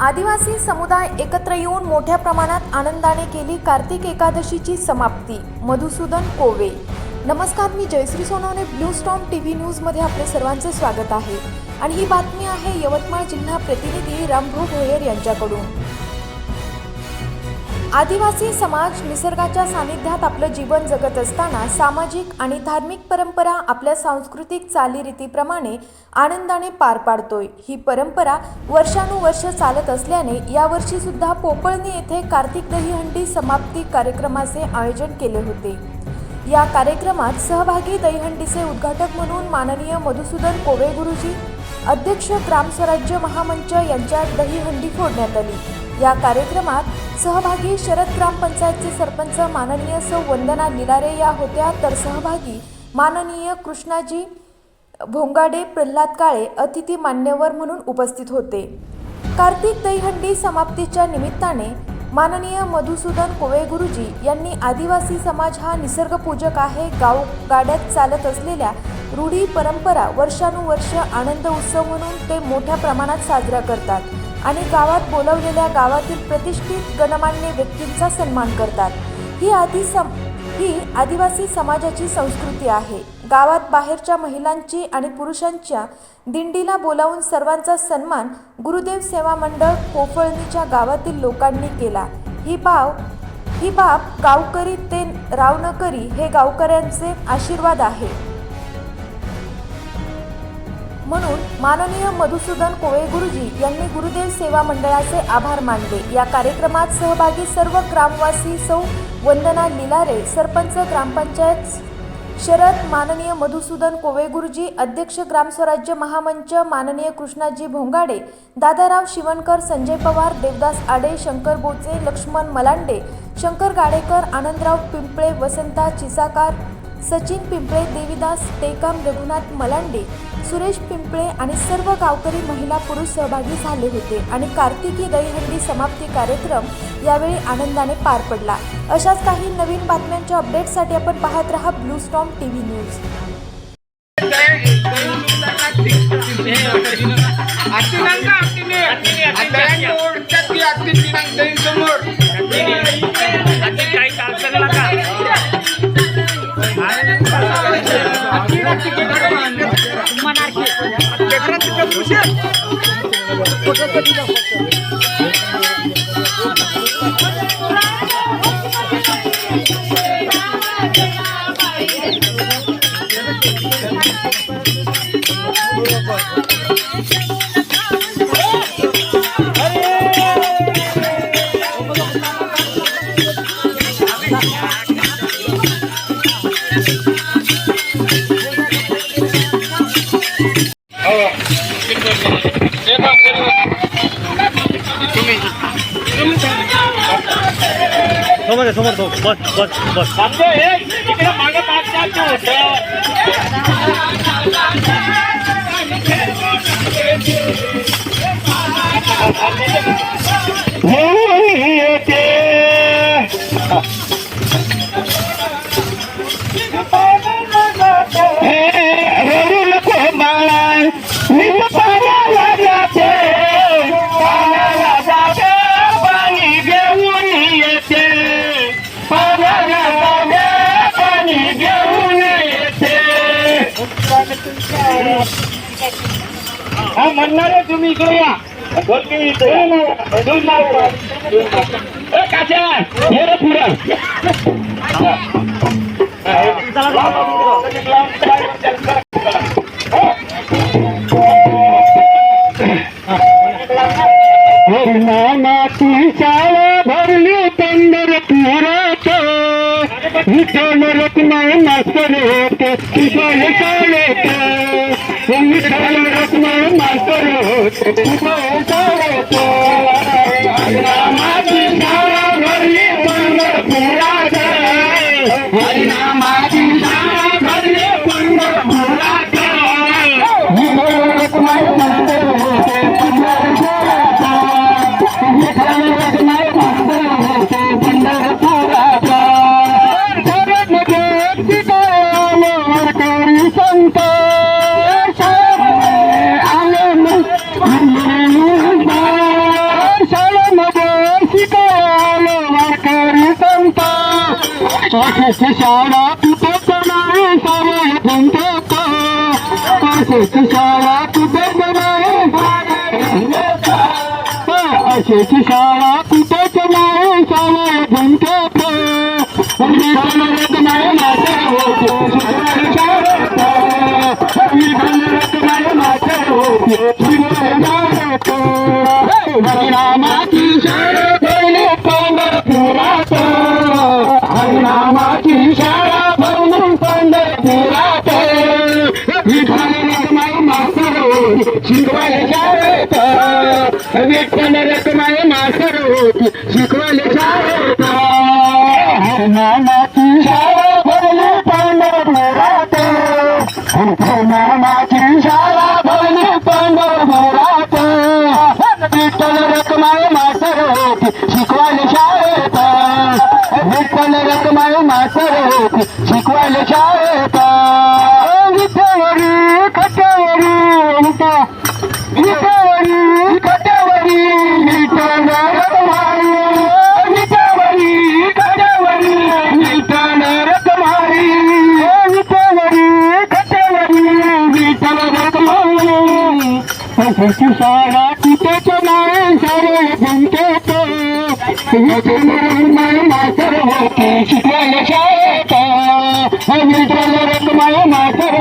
आदिवासी समुदाय एकत्र येऊन मोठ्या प्रमाणात आनंदाने केली कार्तिक एकादशीची समाप्ती. मधुसूदन कोवे. नमस्कार मी Jayashree Sonawane blue storm T V न्यूजमध्ये आपले सर्वांचे स्वागत आहे. आणि ही बातमी आहे यवतमाळ जिल्हा प्रतिनिधी रामभाऊ भोयर यांच्याकडून. आदिवासी समाज निसर्गाच्या सानिध्यात आपलं जीवन जगत असताना सामाजिक आणि धार्मिक परंपरा आपल्या सांस्कृतिक चालीरीतीप्रमाणे आनंदाने पार पाडतोय. ही परंपरा वर्षानुवर्ष चालत असल्याने यावर्षी सुद्धा पोपळणी येथे कार्तिक दहीहंडी समाप्ती कार्यक्रमाचे आयोजन केले होते. या कार्यक्रमात सहभागी दहीहंडीचे उद्घाटक म्हणून माननीय मधुसूदन कोवे गुरुजी अध्यक्ष ग्रामस्वराज्य महामंच यांच्या दहीहंडी फोडण्यात आली. या कार्यक्रमात सहभागी शरद ग्रामपंचायतचे सरपंच माननीय सौ वंदना लिलारे या होत्या. तर सहभागी माननीय कृष्णाजी भोंगाडे प्रल्हाद काळे अतिथी मान्यवर म्हणून उपस्थित होते. कार्तिक दहीहंडी समाप्तीच्या निमित्ताने माननीय मधुसूदन कोवे गुरुजी यांनी आदिवासी समाज हा निसर्गपूजक आहे. गाव गाड्यात चालत असलेल्या रूढी परंपरा वर्षानुवर्ष आनंद उत्सव म्हणून ते मोठ्या प्रमाणात साजरा करतात. आणि गावात बोलवलेल्या गावातील प्रतिष्ठित गणमान्य व्यक्तींचा सन्मान करतात. ही आधी सम ही आदिवासी समाजाची संस्कृती आहे. गावात बाहेरच्या महिलांची आणि पुरुषांच्या दिंडीला बोलावून सर्वांचा सन्मान गुरुदेव सेवा मंडळ कोफळणीच्या गावातील लोकांनी केला. ही बाव ही बाब गावकरी ते रावणकरी हे गावकऱ्यांचे आशीर्वाद आहे. म्हणून माननीय मधुसूदन कोळे गुरुजी यांनी गुरुदेव सेवा मंडळाचे आभार मानले. या कार्यक्रमात सहभागी सर्व ग्रामवासी सौ वंदना लिलारे सरपंच ग्रामपंचायत शरद माननीय मधुसूदन कोवे गुरुजी अध्यक्ष ग्रामस्वराज्य महामंच माननीय कृष्णाजी भोंगाडे दादाराव शिवणकर संजय पवार देवदास आडे शंकर बोचे लक्ष्मण मलांडे शंकर गाडेकर आनंदराव पिंपळे वसंता चिसाकार सचिन पिंपळे देवीदास टेकाम रघुनाथ मलांडे सुरेश पिंपळे आणि सर्व गावकरी महिला पुरुष सहभागी झाले होते आणि कार्तिकी दहीहंडी समाप्ती कार्यक्रम यावेळी आनंदाने पार पडला अशाच काही नवीन बातम्यांच्या अपडेटसाठी आपण पाहत रहा blue storm T V news Terima kasih. आहे, समोर तो बस बस बस समजो हे इकडे मागे पाच चालतो होतं రొడు हा म्हणणारे तुम्ही इकडे या दोन काच्या, रे भरली पंढरपुरात. विठ्ठल रत्नाय मास्तर होते विठ्ठल शाळेत विठ्ठल रत्नाय मास्तर होते विठ्ठल शाळेत शाळा कुठेच नाही सारे जनतेत काशीची शाळा कुठेच नाही अशीची शाळा कुठेच नाही सारे जनतेत होती शाळेत विठ्ठल रखमाई मास्तर होती शाळेत शाळा भरली पंढरपुरात शाळा भरली पंढरपुरात विठ्ठल रखमाई मास्तर होती शाळेत विठ्ठल रखमाई मास्तर होती शिकवायला शाळेत. शाळा कुठेच नाही सारे जनतेत विठ्ठल मास्तर होते शिकवायला शाळेत. विठ्ठल रखमाई मास्तर